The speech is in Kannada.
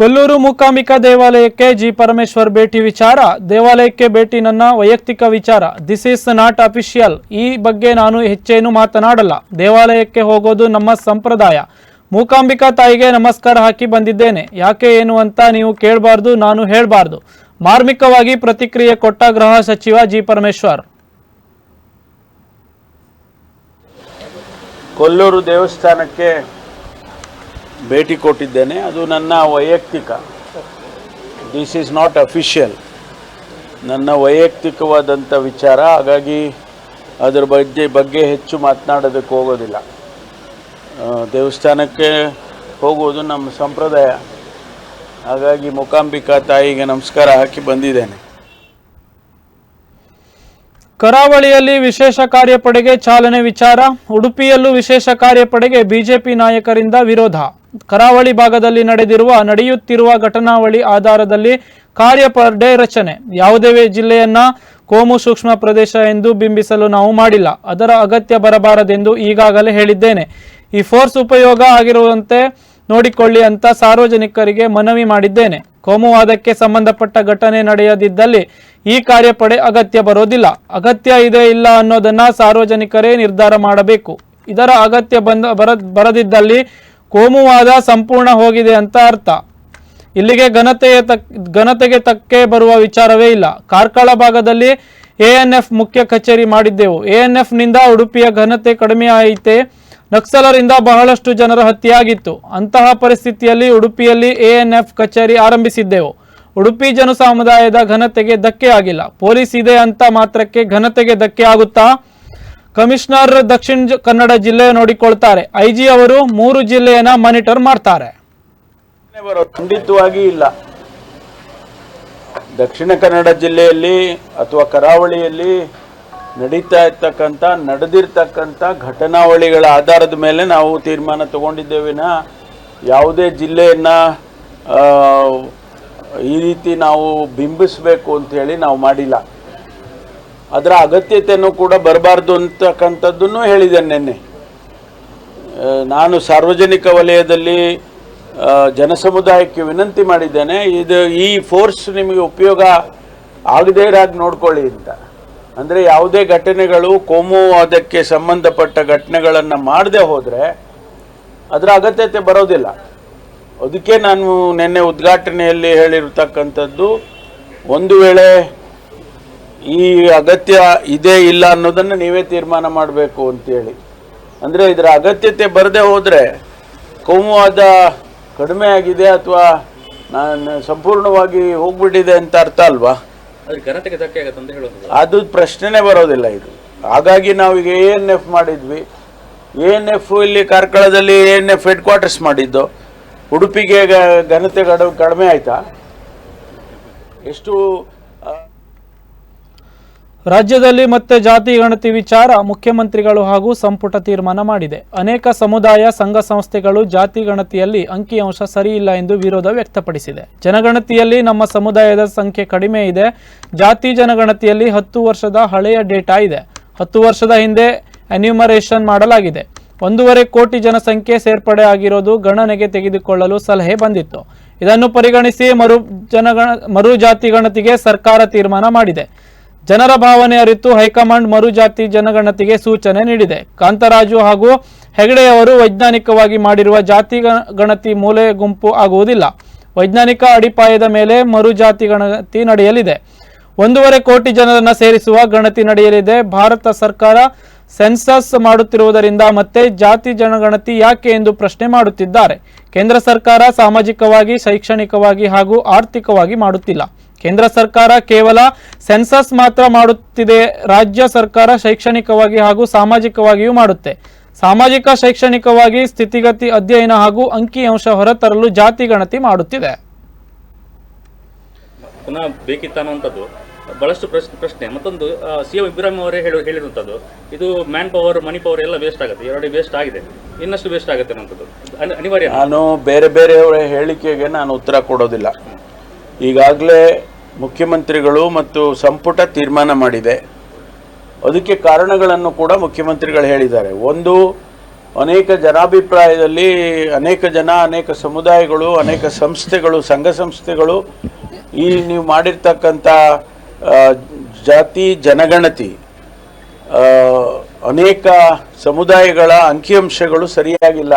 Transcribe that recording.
ಕೊಲ್ಲೂರು ಮೂಕಾಂಬಿಕಾ ದೇವಾಲಯಕ್ಕೆ ಜಿ ಪರಮೇಶ್ವರ್ ಭೇಟಿ ವಿಚಾರ. ದೇವಾಲಯಕ್ಕೆ ಭೇಟಿ ನನ್ನ ವೈಯಕ್ತಿಕ ವಿಚಾರ. ದಿಸ್ ಈಸ್ ನಾಟ್ ಅಫಿಷಿಯಲ್ ಈ ಬಗ್ಗೆ ನಾನು ಹೆಚ್ಚೇನು ಮಾತನಾಡಲ್ಲ. ದೇವಾಲಯಕ್ಕೆ ಹೋಗೋದು ನಮ್ಮ ಸಂಪ್ರದಾಯ. ಮೂಕಾಂಬಿಕಾ ತಾಯಿಗೆ ನಮಸ್ಕಾರ ಹಾಕಿ ಬಂದಿದ್ದೇನೆ. ಯಾಕೆ ಏನು ಅಂತ ನೀವು ಕೇಳಬಾರ್ದು, ನಾನು ಹೇಳಬಾರ್ದು. ಮಾರ್ಮಿಕವಾಗಿ ಪ್ರತಿಕ್ರಿಯೆ ಕೊಟ್ಟ ಗೃಹ ಸಚಿವ ಜಿ ಪರಮೇಶ್ವರ್. ಕೊಲ್ಲೂರು ದೇವಸ್ಥಾನಕ್ಕೆ ಭೇಟಿ ಕೊಟ್ಟಿದ್ದೇನೆ. ಅದು ನನ್ನ ವೈಯಕ್ತಿಕ. ದಿಸ್ ಈಸ್ ನಾಟ್ ಅಫಿಷಿಯಲ್ ನನ್ನ ವೈಯಕ್ತಿಕವಾದಂಥ ವಿಚಾರ. ಹಾಗಾಗಿ ಅದರ ಬಗ್ಗೆ ಬಗ್ಗೆ ಹೆಚ್ಚು ಮಾತನಾಡೋದಕ್ಕೆ ಹೋಗೋದಿಲ್ಲ. ದೇವಸ್ಥಾನಕ್ಕೆ ಹೋಗುವುದು ನಮ್ಮ ಸಂಪ್ರದಾಯ. ಹಾಗಾಗಿ ಮೂಕಾಂಬಿಕಾ ತಾಯಿಗೆ ನಮಸ್ಕಾರ ಹಾಕಿ ಬಂದಿದ್ದೇನೆ. ಕರಾವಳಿಯಲ್ಲಿ ವಿಶೇಷ ಕಾರ್ಯಪಡೆಗೆ ಚಾಲನೆ ವಿಚಾರ. ಉಡುಪಿಯಲ್ಲೂ ವಿಶೇಷ ಕಾರ್ಯಪಡೆಗೆ ಬಿಜೆಪಿ ನಾಯಕರಿಂದ ವಿರೋಧ. ಕರಾವಳಿ ಭಾಗದಲ್ಲಿ ನಡೆದಿರುವ, ನಡೆಯುತ್ತಿರುವ ಘಟನಾವಳಿ ಆಧಾರದಲ್ಲಿ ಕಾರ್ಯಪಡೆ ರಚನೆ. ಯಾವುದೇ ಜಿಲ್ಲೆಯನ್ನ ಕೋಮು ಸೂಕ್ಷ್ಮ ಪ್ರದೇಶ ಎಂದು ಬಿಂಬಿಸಲು ನಾವು ಮಾಡಿಲ್ಲ. ಅದರ ಅಗತ್ಯ ಬರಬಾರದೆಂದು ಈಗಾಗಲೇ ಹೇಳಿದ್ದೇನೆ. ಈ ಫೋರ್ಸ್ ಉಪಯೋಗ ಆಗಿರುವಂತೆ ನೋಡಿಕೊಳ್ಳಿ ಅಂತ ಸಾರ್ವಜನಿಕರಿಗೆ ಮನವಿ ಮಾಡಿದ್ದೇನೆ. ಕೋಮುವಾದಕ್ಕೆ ಸಂಬಂಧಪಟ್ಟ ಘಟನೆ ನಡೆಯದಿದ್ದಲ್ಲಿ ಈ ಕಾರ್ಯಪಡೆ ಅಗತ್ಯ ಬರೋದಿಲ್ಲ. ಅಗತ್ಯ ಇದೆ ಇಲ್ಲ ಅನ್ನೋದನ್ನ ಸಾರ್ವಜನಿಕರೇ ನಿರ್ಧಾರ ಮಾಡಬೇಕು. ಇದರ ಅಗತ್ಯ ಬಂದ, ಬರ, ಬರದಿದ್ದಲ್ಲಿ ಕೋಮುವಾದ ಸಂಪೂರ್ಣ ಹೋಗಿದೆ ಅಂತ ಅರ್ಥ. ಇಲ್ಲಿಗೆ ಘನತೆಯ ತಕ್, ಘನತೆಗೆ ತಕ್ಕೆ ಬರುವ ವಿಚಾರವೇ ಇಲ್ಲ. ಕಾರ್ಕಳ ಭಾಗದಲ್ಲಿ ಎಎನ್ಎಫ್ ಮುಖ್ಯ ಕಚೇರಿ ಮಾಡಿದ್ದೆವು. ಎಎನ್ಎಫ್ನಿಂದ ಉಡುಪಿಯ ಘನತೆ ಕಡಿಮೆ ಆಯಿತೆ ನಕ್ಸಲರಿಂದ ಬಹಳಷ್ಟು ಜನರ ಹತ್ಯೆಯಾಗಿತ್ತು. ಅಂತಹ ಪರಿಸ್ಥಿತಿಯಲ್ಲಿ ಉಡುಪಿಯಲ್ಲಿ ಎಎನ್ಎಫ್ ಕಚೇರಿ ಆರಂಭಿಸಿದ್ದೆವು. ಉಡುಪಿ ಜನಸಮುದಾಯದ ಘನತೆಗೆ ಧಕ್ಕೆ ಆಗಿಲ್ಲ ಪೊಲೀಸ್ ಇದೆ ಅಂತ ಮಾತ್ರಕ್ಕೆ ಘನತೆಗೆ ಧಕ್ಕೆ ಆಗುತ್ತಾ ಕಮಿಷನರ್ ದಕ್ಷಿಣ ಕನ್ನಡ ಜಿಲ್ಲೆ ನೋಡಿಕೊಳ್ತಾರೆ. ಐಜಿ ಅವರು ಮೂರು ಜಿಲ್ಲೆಯನ್ನ ಮಾನಿಟರ್ ಮಾಡ್ತಾರೆ. ಖಂಡಿತವಾಗಿ ಇಲ್ಲ. ದಕ್ಷಿಣ ಕನ್ನಡ ಜಿಲ್ಲೆಯಲ್ಲಿ ಅಥವಾ ಕರಾವಳಿಯಲ್ಲಿ ನಡೀತಾ ಇರ್ತಕ್ಕಂಥ, ನಡೆದಿರ್ತಕ್ಕಂಥ ಘಟನಾವಳಿಗಳ ಆಧಾರದ ಮೇಲೆ ನಾವು ತೀರ್ಮಾನ ತಗೊಂಡಿದ್ದೇವಿನ ಯಾವುದೇ ಜಿಲ್ಲೆಯನ್ನು ಈ ರೀತಿ ನಾವು ಬಿಂಬಿಸಬೇಕು ಅಂತೇಳಿ ನಾವು ಮಾಡಿಲ್ಲ. ಅದರ ಅಗತ್ಯತೆಯೂ ಕೂಡ ಬರಬಾರ್ದು ಅಂತಕ್ಕಂಥದ್ದನ್ನು ಹೇಳಿದ್ದೇನೆ ನಿನ್ನೆ. ನಾನು ಸಾರ್ವಜನಿಕ ವಲಯದಲ್ಲಿ ಜನಸಮುದಾಯಕ್ಕೆ ವಿನಂತಿ ಮಾಡಿದ್ದೇನೆ, ಇದು ಈ ಫೋರ್ಸ್ ನಿಮಗೆ ಉಪಯೋಗ ಆಗದೇ ಇರಾಗಿ ನೋಡ್ಕೊಳ್ಳಿ ಅಂತ. ಅಂದರೆ ಯಾವುದೇ ಘಟನೆಗಳು ಕೋಮುವಾದಕ್ಕೆ ಸಂಬಂಧಪಟ್ಟ ಘಟನೆಗಳನ್ನು ಮಾಡದೆ ಹೋದರೆ ಅದರ ಅಗತ್ಯತೆ ಬರೋದಿಲ್ಲ. ಅದಕ್ಕೆ ನಾನು ನಿನ್ನೆ ಉದ್ಘಾಟನೆಯಲ್ಲಿ ಹೇಳಿರ್ತಕ್ಕಂಥದ್ದು, ಒಂದು ವೇಳೆ ಈ ಅಗತ್ಯ ಇದೆ ಇಲ್ಲ ಅನ್ನೋದನ್ನು ನೀವೇ ತೀರ್ಮಾನ ಮಾಡಬೇಕು ಅಂತೇಳಿ. ಅಂದರೆ ಇದರ ಅಗತ್ಯತೆ ಬರದೇ ಹೋದರೆ ಕೋಮುವಾದ ಕಡಿಮೆ ಆಗಿದೆ ಅಥವಾ ನಾನು ಸಂಪೂರ್ಣವಾಗಿ ಹೋಗ್ಬಿಟ್ಟಿದೆ ಅಂತ ಅರ್ಥ ಅಲ್ವಾ? ಅದು ಪ್ರಶ್ನೆನೇ ಬರೋದಿಲ್ಲ ಇದು. ಹಾಗಾಗಿ ನಾವೀಗ ಎ ಎನ್ ಎಫ್ ಮಾಡಿದ್ವಿ. ಎ ಎನ್ ಎಫ್ ಇಲ್ಲಿ ಕಾರ್ಕಳದಲ್ಲಿ A N F headquarters ಮಾಡಿದ್ದು. ಉಡುಪಿಗೆ ಘನತೆ ಕಡಿಮೆ ಆಯ್ತಾ? ಎಷ್ಟು ರಾಜ್ಯದಲ್ಲಿ ಮತ್ತೆ ಜಾತಿ ಗಣತಿ ವಿಚಾರ ಮುಖ್ಯಮಂತ್ರಿಗಳು ಹಾಗೂ ಸಂಪುಟ ತೀರ್ಮಾನ ಮಾಡಿದೆ. ಅನೇಕ ಸಮುದಾಯ ಸಂಘ ಸಂಸ್ಥೆಗಳು ಜಾತಿ ಗಣತಿಯಲ್ಲಿ ಅಂಕಿಅಂಶ ಸರಿಯಿಲ್ಲ ಎಂದು ವಿರೋಧ ವ್ಯಕ್ತಪಡಿಸಿದೆ. ಜನಗಣತಿಯಲ್ಲಿ ನಮ್ಮ ಸಮುದಾಯದ ಸಂಖ್ಯೆ ಕಡಿಮೆ ಇದೆ. ಜಾತಿ ಜನಗಣತಿಯಲ್ಲಿ ಹತ್ತು ವರ್ಷದ ಹಳೆಯ ಡೇಟಾ ಇದೆ. ಹತ್ತು ವರ್ಷದ ಹಿಂದೆ ಅನ್ಯುಮರೇಷನ್ ಮಾಡಲಾಗಿದೆ. ಒಂದೂವರೆ ಕೋಟಿ ಜನಸಂಖ್ಯೆ ಸೇರ್ಪಡೆ ಆಗಿರೋದು ಗಣನೆಗೆ ತೆಗೆದುಕೊಳ್ಳಲು ಸಲಹೆ ಬಂದಿತ್ತು. ಇದನ್ನು ಪರಿಗಣಿಸಿ ಮರು ಜನಗಣ ಮರು ಜಾತಿ ಗಣತಿಗೆ ಸರ್ಕಾರ ತೀರ್ಮಾನ ಮಾಡಿದೆ. ಜನರ ಭಾವನೆ ಅರಿತು ಹೈಕಮಾಂಡ್ ಮರುಜಾತಿ ಜನಗಣತಿಗೆ ಸೂಚನೆ ನೀಡಿದೆ. ಕಾಂತರಾಜು ಹಾಗೂ ಹೆಗಡೆಯವರು ವೈಜ್ಞಾನಿಕವಾಗಿ ಮಾಡಿರುವ ಜಾತಿ ಗಣತಿ ಮೂಲೆ ಗುಂಪು ಆಗುವುದಿಲ್ಲ. ವೈಜ್ಞಾನಿಕ ಅಡಿಪಾಯದ ಮೇಲೆ ಮರುಜಾತಿ ಗಣತಿ ನಡೆಯಲಿದೆ. ಒಂದೂವರೆ ಕೋಟಿ ಜನರನ್ನು ಸೇರಿಸುವ ಗಣತಿ ನಡೆಯಲಿದೆ. ಭಾರತ ಸರ್ಕಾರ ಸೆನ್ಸಸ್ ಮಾಡುತ್ತಿರುವುದರಿಂದ ಮತ್ತೆ ಜಾತಿ ಜನಗಣತಿ ಯಾಕೆ ಎಂದು ಪ್ರಶ್ನೆ ಮಾಡುತ್ತಿದ್ದಾರೆ. ಕೇಂದ್ರ ಸರ್ಕಾರ ಸಾಮಾಜಿಕವಾಗಿ, ಶೈಕ್ಷಣಿಕವಾಗಿ ಹಾಗೂ ಆರ್ಥಿಕವಾಗಿ ಮಾಡುತ್ತಿಲ್ಲ. ಕೇಂದ್ರ ಸರ್ಕಾರ ಕೇವಲ ಸೆನ್ಸಸ್ ಮಾತ್ರ ಮಾಡುತ್ತಿದೆ ರಾಜ್ಯ ಸರ್ಕಾರ ಶೈಕ್ಷಣಿಕವಾಗಿ ಹಾಗೂ ಸಾಮಾಜಿಕವಾಗಿಯೂ ಮಾಡುತ್ತೆ. ಸಾಮಾಜಿಕ ಶೈಕ್ಷಣಿಕವಾಗಿ ಸ್ಥಿತಿಗತಿ ಅಧ್ಯಯನ ಹಾಗೂ ಅಂಕಿಅಂಶ ಹೊರತರಲು ಜಾತಿ ಗಣತಿ ಮಾಡುತ್ತಿದೆ. ಪುನಃ ಬೇಕಿತ್ತ ಅನ್ನುವಂಥದ್ದು ಬಹಳಷ್ಟು ಪ್ರಶ್ನೆ ಪ್ರಶ್ನೆ. ಮತ್ತೊಂದು ಸಿ ಎಂ ಇಬ್ರಾಹಿಂ ಅವರೇ ಹೇಳಿ ಹೇಳಿರುವಂಥದ್ದು ಇದು ಮ್ಯಾನ್ ಪವರ್ ಮನಿ ಪವರ್ ಎಲ್ಲ ವೇಸ್ಟ್ ಆಗುತ್ತೆ ಎರಡು ವೇಸ್ಟ್ ಆಗಿದೆ. ಇನ್ನಷ್ಟು ವೇಸ್ಟ್ ಆಗುತ್ತೆ ಅನ್ನೋಂಥದ್ದು ಅನಿ- ಅನಿವಾರ್ಯ. ನಾನು ಬೇರೆ ಬೇರೆಯವರ ಹೇಳಿಕೆಗೆ ನಾನು ಉತ್ತರ ಕೊಡೋದಿಲ್ಲ. ಈಗಾಗಲೇ ಮುಖ್ಯಮಂತ್ರಿಗಳು ಮತ್ತು ಸಂಪುಟ ತೀರ್ಮಾನ ಮಾಡಿದೆ. ಅದಕ್ಕೆ ಕಾರಣಗಳನ್ನು ಕೂಡ ಮುಖ್ಯಮಂತ್ರಿಗಳು ಹೇಳಿದ್ದಾರೆ. ಒಂದು, ಅನೇಕ ಜನಾಭಿಪ್ರಾಯದಲ್ಲಿ ಅನೇಕ ಜನ, ಅನೇಕ ಸಮುದಾಯಗಳು, ಅನೇಕ ಸಂಸ್ಥೆಗಳು, ಸಂಘ ಸಂಸ್ಥೆಗಳು ಈ ನೀವು ಮಾಡಿರ್ತಕ್ಕಂಥ ಜಾತಿ ಜನಗಣತಿ ಅನೇಕ ಸಮುದಾಯಗಳ ಅಂಕಿಅಂಶಗಳು ಸರಿಯಾಗಿಲ್ಲ.